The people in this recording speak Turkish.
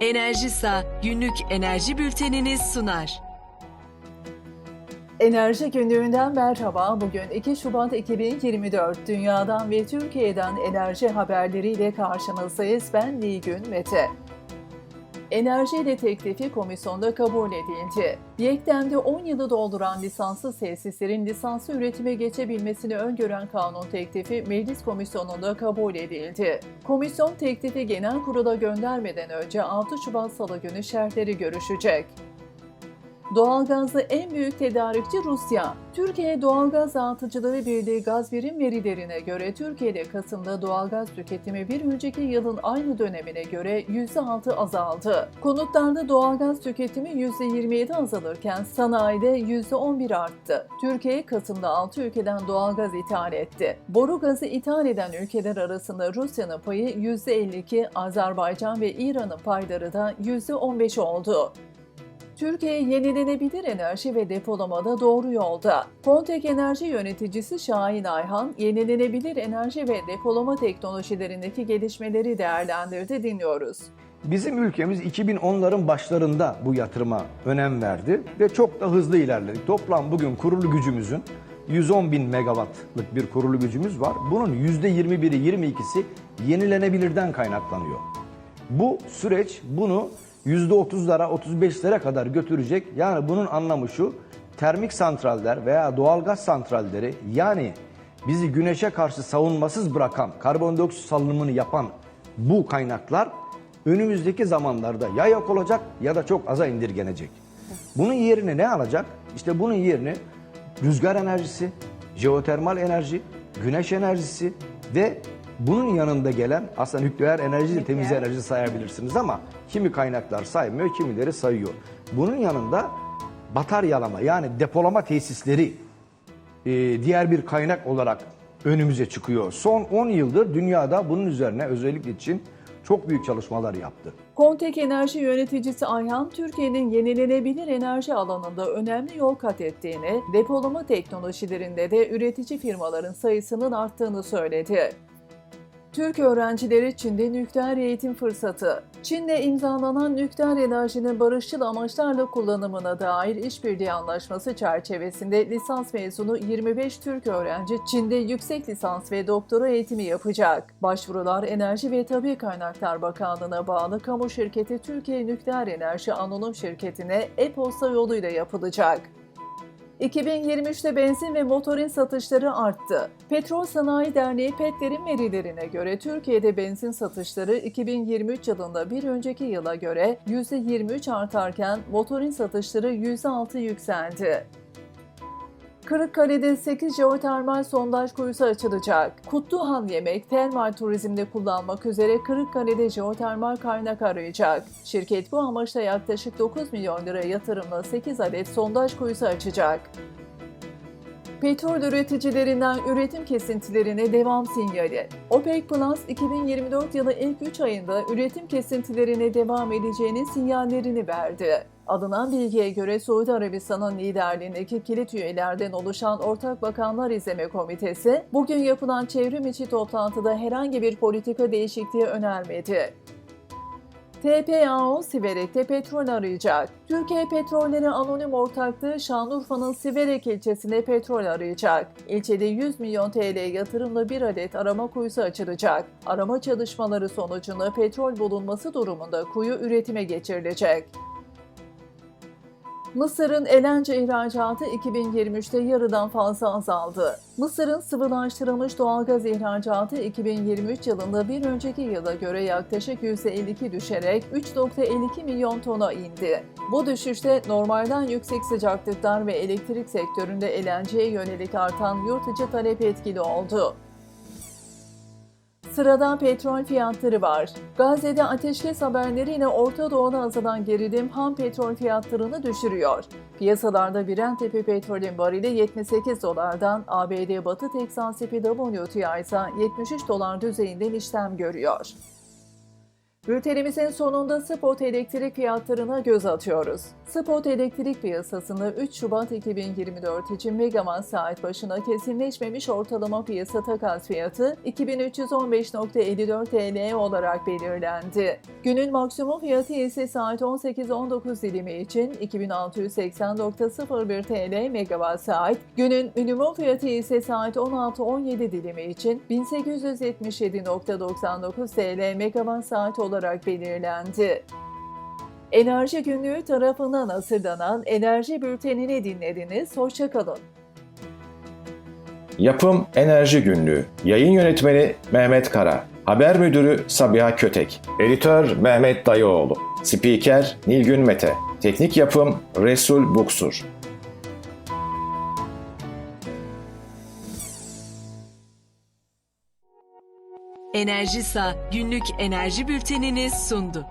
Enerjisa günlük enerji bülteniniz sunar. Enerji günlüğünden merhaba. Bugün 2 Şubat 2024. Dünyadan ve Türkiye'den enerji haberleriyle karşınızdayız. Ben Nilgün Mete. Enerji Detektifi Komisyonda kabul edildi. Yektem'de 10 yılı dolduran lisanssız tesislerin lisanslı üretime geçebilmesini öngören kanun teklifi Meclis Komisyonu'nda kabul edildi. Komisyon teklifi genel kurula göndermeden önce 6 Şubat Salı günü şerhleri görüşecek. Doğalgazda en büyük tedarikçi Rusya. Türkiye Doğalgaz Dağıtıcıları Birliği gaz verim verilerine göre Türkiye'de Kasım'da doğalgaz tüketimi bir önceki yılın aynı dönemine göre %6 azaldı. Konutlarda doğalgaz tüketimi %27 azalırken sanayide %11 arttı. Türkiye Kasım'da 6 ülkeden doğalgaz ithal etti. Boru gazı ithal eden ülkeler arasında Rusya'nın payı %52, Azerbaycan ve İran'ın payları da %15 oldu. Türkiye yenilenebilir enerji ve depolamada doğru yolda. Kontek Enerji Yöneticisi Şahin Ayhan, yenilenebilir enerji ve depolama teknolojilerindeki gelişmeleri değerlendirdi dinliyoruz. Bizim ülkemiz 2010'ların başlarında bu yatırıma önem verdi ve çok da hızlı ilerledik. Toplam bugün kurulu gücümüzün 110 bin megawattlık bir kurulu gücümüz var. Bunun %21'i 22'si yenilenebilirden kaynaklanıyor. Bu süreç bunu %30'lara 35'lere kadar götürecek. Yani bunun anlamı şu termik santraller veya doğalgaz santralleri yani bizi güneşe karşı savunmasız bırakan karbondioksit salınımını yapan bu kaynaklar önümüzdeki zamanlarda ya yok olacak ya da çok aza indirgenecek. Bunun yerine ne alacak? İşte bunun yerine rüzgar enerjisi, jeotermal enerji, güneş enerjisi ve bunun yanında gelen aslında nükleer enerji de temiz enerji sayabilirsiniz ama kimi kaynaklar saymıyor, kimileri sayıyor. Bunun yanında bataryalama yani depolama tesisleri e, diğer bir kaynak olarak önümüze çıkıyor. Son 10 yıldır dünyada bunun üzerine özellikle için çok büyük çalışmalar yaptı. Kontek Enerji Yöneticisi Ayhan, Türkiye'nin yenilenebilir enerji alanında önemli yol kat ettiğini, depolama teknolojilerinde de üretici firmaların sayısının arttığını söyledi. Türk öğrencileri Çin'de nükleer eğitim fırsatı. Çin'le imzalanan nükleer enerjinin barışçıl amaçlarla kullanımına dair işbirliği anlaşması çerçevesinde lisans mezunu 25 Türk öğrenci Çin'de yüksek lisans ve doktora eğitimi yapacak. Başvurular Enerji ve Tabi Kaynaklar Bakanlığı'na bağlı kamu şirketi Türkiye Nükleer Enerji Anonim Şirketi'ne e-posta yoluyla yapılacak. 2023'te benzin ve motorin satışları arttı. Petrol Sanayi Derneği PET'lerin verilerine göre Türkiye'de benzin satışları 2023 yılında bir önceki yıla göre %23 artarken motorin satışları %6 yükseldi. Kırıkkale'de 8 jeotermal sondaj kuyusu açılacak. Kutluhan Yemek, termal turizmde kullanmak üzere Kırıkkale'de jeotermal kaynak arayacak. Şirket bu amaçla yaklaşık 9 milyon lira yatırımla 8 adet sondaj kuyusu açacak. Petrol üreticilerinden üretim kesintilerine devam sinyali. OPEC Plus 2024 yılı ilk 3 ayında üretim kesintilerine devam edeceğinin sinyallerini verdi. Alınan bilgiye göre Suudi Arabistan'ın liderliğindeki kilit üyelerden oluşan Ortak Bakanlar İzleme Komitesi, bugün yapılan çevrim içi toplantıda herhangi bir politika değişikliği önermedi. TPAO Siverek'te petrol arayacak. Türkiye Petrolleri Anonim Ortaklığı Şanlıurfa'nın Siverek ilçesine petrol arayacak. İlçede 100 milyon TL yatırımla bir adet arama kuyusu açılacak. Arama çalışmaları sonucunda petrol bulunması durumunda kuyu üretime geçirilecek. Mısır'ın eğlence ihracatı 2023'te yarıdan fazla azaldı. Mısır'ın sıvılaştırılmış doğalgaz ihracatı 2023 yılında bir önceki yıla göre yaklaşık %52 düşerek 3.52 milyon tona indi. Bu düşüşte normalden yüksek sıcaklıklar ve elektrik sektöründe eğlenceye yönelik artan yurt içi talep etkili oldu. Sırada petrol fiyatları var. Gazze'de ateşkes haberleriyle Orta Doğu'da azalan gerilim ham petrol fiyatlarını düşürüyor. Piyasalarda Brent tipi petrolün varili 78 dolardan, ABD Batı Teksas tipi WTI ise 73 dolar düzeyinden işlem görüyor. Bültenimizin sonunda spot elektrik fiyatlarına göz atıyoruz. Spot elektrik piyasasında 3 Şubat 2024 için megawatt saat başına kesinleşmemiş ortalama piyasa takas fiyatı 2315.54 TL olarak belirlendi. Günün maksimum fiyatı ise saat 18-19 dilimi için 2680.01 TL megawatt saat, günün minimum fiyatı ise saat 16-17 dilimi için 1877.99 TL megawatt saat olarak belirlendi. Enerji Günlüğü tarafından hazırlanan Enerji Bülteni'ni dinlediniz. Hoşçakalın. Yapım Enerji Günlüğü. Yayın yönetmeni Mehmet Kara. Haber müdürü Sabiha Kötek. Editör Mehmet Dayıoğlu. Spiker Nilgün Mete. Teknik yapım Resul Buksur. Enerjisa günlük enerji bültenini sundu.